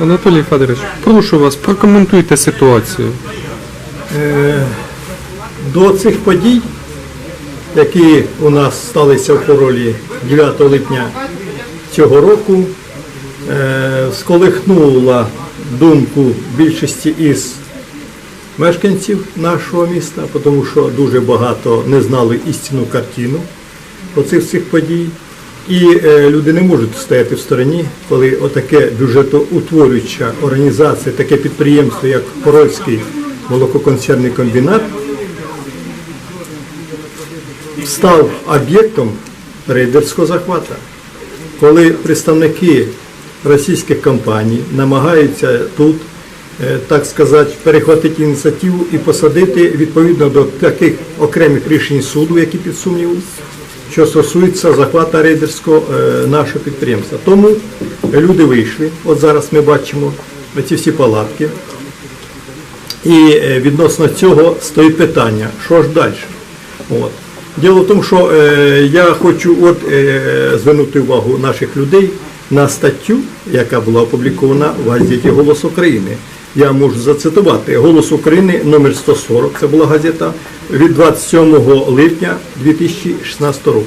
Анатолій Федорович, прошу вас, прокоментуйте ситуацію. Е, До цих подій, які у нас сталися в Хоролі 9 липня цього року, е, сколихнула думку більшості із мешканців нашого міста, тому що дуже багато не знали істинну картину оцих всіх подій. І е, люди не можуть стояти в стороні, коли отаке бюджетоутворююча організація, таке підприємство, як Хорольський молококонцерний комбінат, став об'єктом рейдерського захвату. Коли представники російських компаній намагаються тут, е, так сказати, перехватити ініціативу і посадити відповідно до таких окремих рішень суду, які під сумнівом, що стосується захвату рейдерського е, нашого підприємства. Тому люди вийшли. От зараз ми бачимо ці всі палатки. І е, відносно цього стоїть питання, що ж далі. От. Діло в тому, що е, я хочу от, е, звернути увагу наших людей на статтю, яка була опублікована в газеті Голос України. Я можу зацитувати. Голос України номер 140, це була газета від 27 липня 2016 року,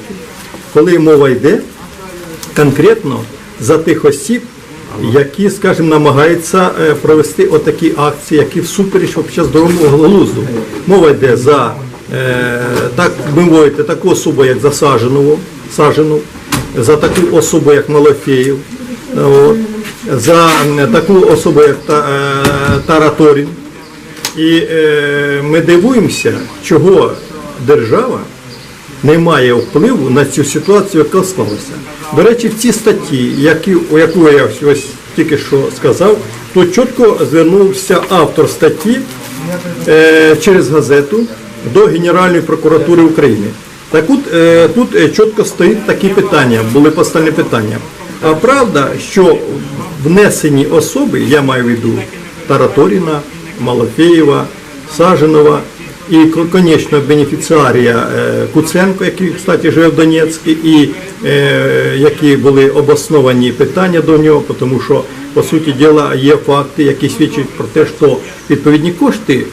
коли мова йде конкретно за тих осіб, які, скажімо, намагаються е, провести отакі акції, які всупереч здоровому глузду. Мова йде за е, так би мовити, таку особу, як засадженого, сажену, за таку особу, як Малофеєв, от, за таку особу, як е, Тараторін. І е, ми дивуємося, чого держава не має впливу на цю ситуацію, яка склалася. До речі, в цій статті, у яку я ось, тільки що сказав, то чітко звернувся автор статті е, через газету до Генеральної прокуратури України. Так от тут чітко стоїть такі питання, були поставлені питання. А правда, що внесені особи, я маю в виду Тараторіна, Малофеєва, Саженова і, звісно, бенефіціарія е, Куценко, який, кстати, живе в Донецьку, і е, які були обосновані питання до нього, тому що, по суті діла, є факти, які свідчать про те, що відповідні кошти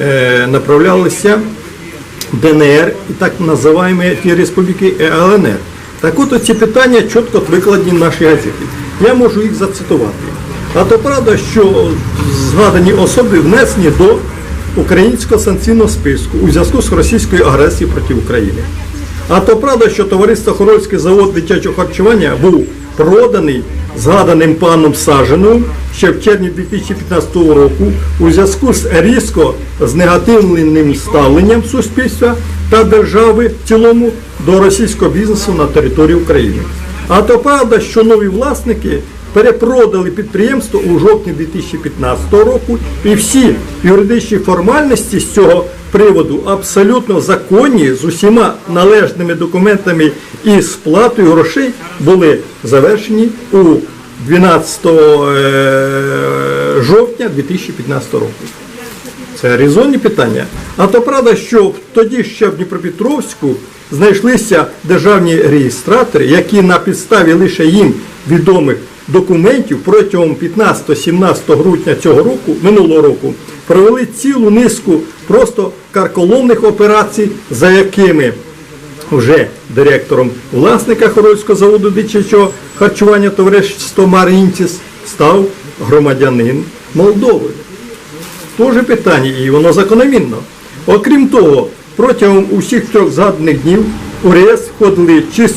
е, направлялися в ДНР і так називаємо ті республіки ЛНР. Так от ці питання чітко викладені в нашій. Я можу їх зацитувати. А то правда, що згадані особи внесені до українського санкційного списку у зв'язку з російською агресією проти України. А то правда, що товариство Хорольський завод дитячого харчування був проданий згаданим паном Саженом ще в червні 2015 року у зв'язку з різко знегативленим ставленням суспільства та держави в цілому до російського бізнесу на території України. А то правда, що нові власники перепродали підприємство у жовтні 2015 року, і всі юридичні формальності з цього приводу абсолютно законні з усіма належними документами і сплатою грошей були завершені у 12 е, жовтня 2015 року. Це резонні питання. А то правда, що тоді ще в Дніпропетровську знайшлися державні реєстратори, які на підставі лише їм відомих документів протягом 15-17 грудня цього року, минулого року, провели цілу низку просто карколомних операцій, за якими вже директором власника Хорольського заводу дитячого харчування товариства Марінціс став громадянин Молдови. Теж питання, і воно закономірно. Окрім того, протягом усіх трьох згаданих днів у РЕС входили чи з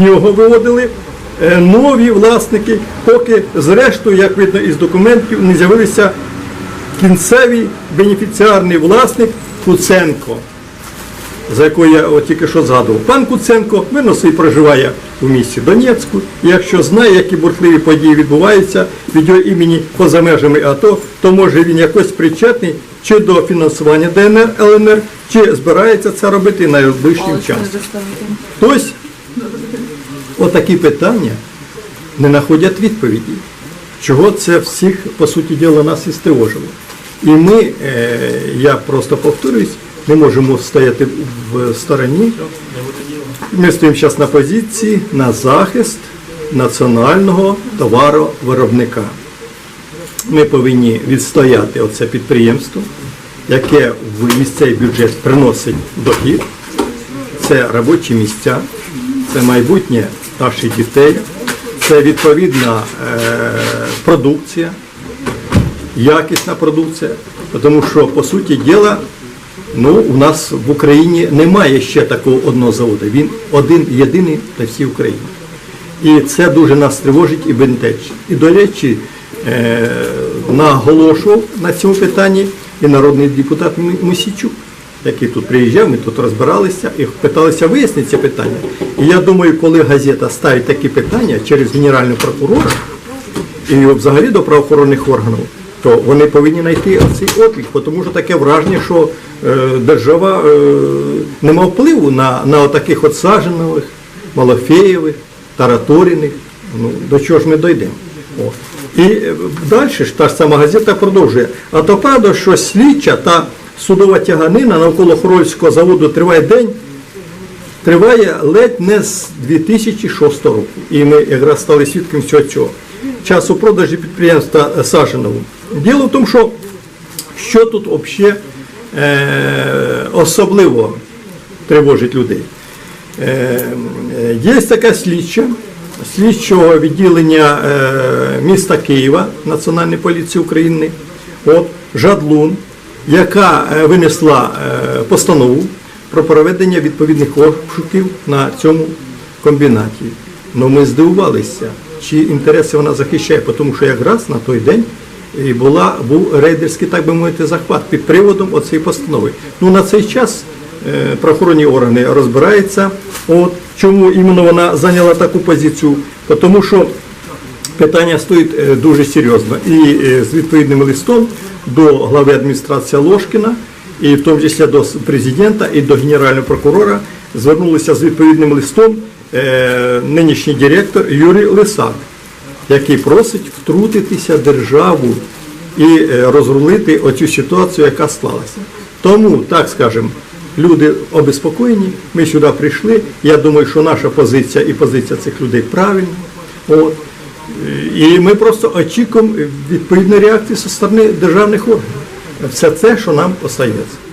нього виводили нові власники, поки зрештою, як видно із документів, не з'явилися кінцевий бенефіціарний власник Куценко, за якого я от тільки що згадував. Пан Куценко виносить і проживає у місті Донецьку. І якщо знає, які бурхливі події відбуваються від його імені поза межами АТО, то може він якось причетний чи до фінансування ДНР, ЛНР, чи збирається це робити найближчим часом. Тобто, отакі питання не знаходять відповіді. Чого це всіх, по суті діла, нас і стривожило. І ми, е, я просто повторюсь, не можемо стояти в стороні. Ми стоїмо зараз на позиції на захист національного товаровиробника. ми повинні відстояти оце підприємство, яке в місцевий бюджет приносить дохід. Це робочі місця, це майбутнє наших дітей, це відповідна е, продукція, якісна продукція, тому що, по суті діла, ну, у нас в Україні немає ще такого одного заводу. Він один єдиний на всій Україні. І це дуже нас тривожить і бентежить. І до речі, е, наголошував на цьому питанні і народний депутат М- Мосійчук, який тут приїжджав, ми тут розбиралися і питалися вияснити це питання. І я думаю, коли газета ставить такі питання через генерального прокурора і взагалі до правоохоронних органів, то вони повинні знайти цей отлік, тому що таке враження, що е, держава е, не має впливу на, на таких от Саженових, Малофеєвих, Тараторіних. Ну, до чого ж ми дійдемо? І е, далі ж та ж сама газета продовжує. А то правда, що слідча та судова тяганина навколо Хорольського заводу триває день, триває ледь не з 2006 року. І ми якраз стали свідком всього цього. Часу продажі підприємства Саженову. Діло в тому, що що тут взагалі е, особливо тривожить людей. Е, Є така слідча слідчого відділення е, міста Києва Національної поліції України, от Жадлун, яка е, винесла е, постанову про проведення відповідних обшуків на цьому комбінаті. Ну ми здивувалися, чи інтереси вона захищає, тому що якраз на той день була, був рейдерський, так би мовити, захват під приводом оцієї постанови. Ну на цей час е, правоохоронні органи розбираються, от, чому іменно вона зайняла таку позицію, тому що питання стоїть дуже серйозно. І з відповідним листом до глави адміністрації Ложкіна, і в тому числі до президента і до генерального прокурора звернулися з відповідним листом е, нинішній директор Юрій Лисак, який просить втрутитися державу і е, розрулити оцю ситуацію, яка склалася. Тому, так скажемо, люди обеспокоєні, ми сюди прийшли. Я думаю, що наша позиція і позиція цих людей правильна. От. І ми просто очікуємо відповідної реакції зі сторони державних органів. Все це, що нам остається.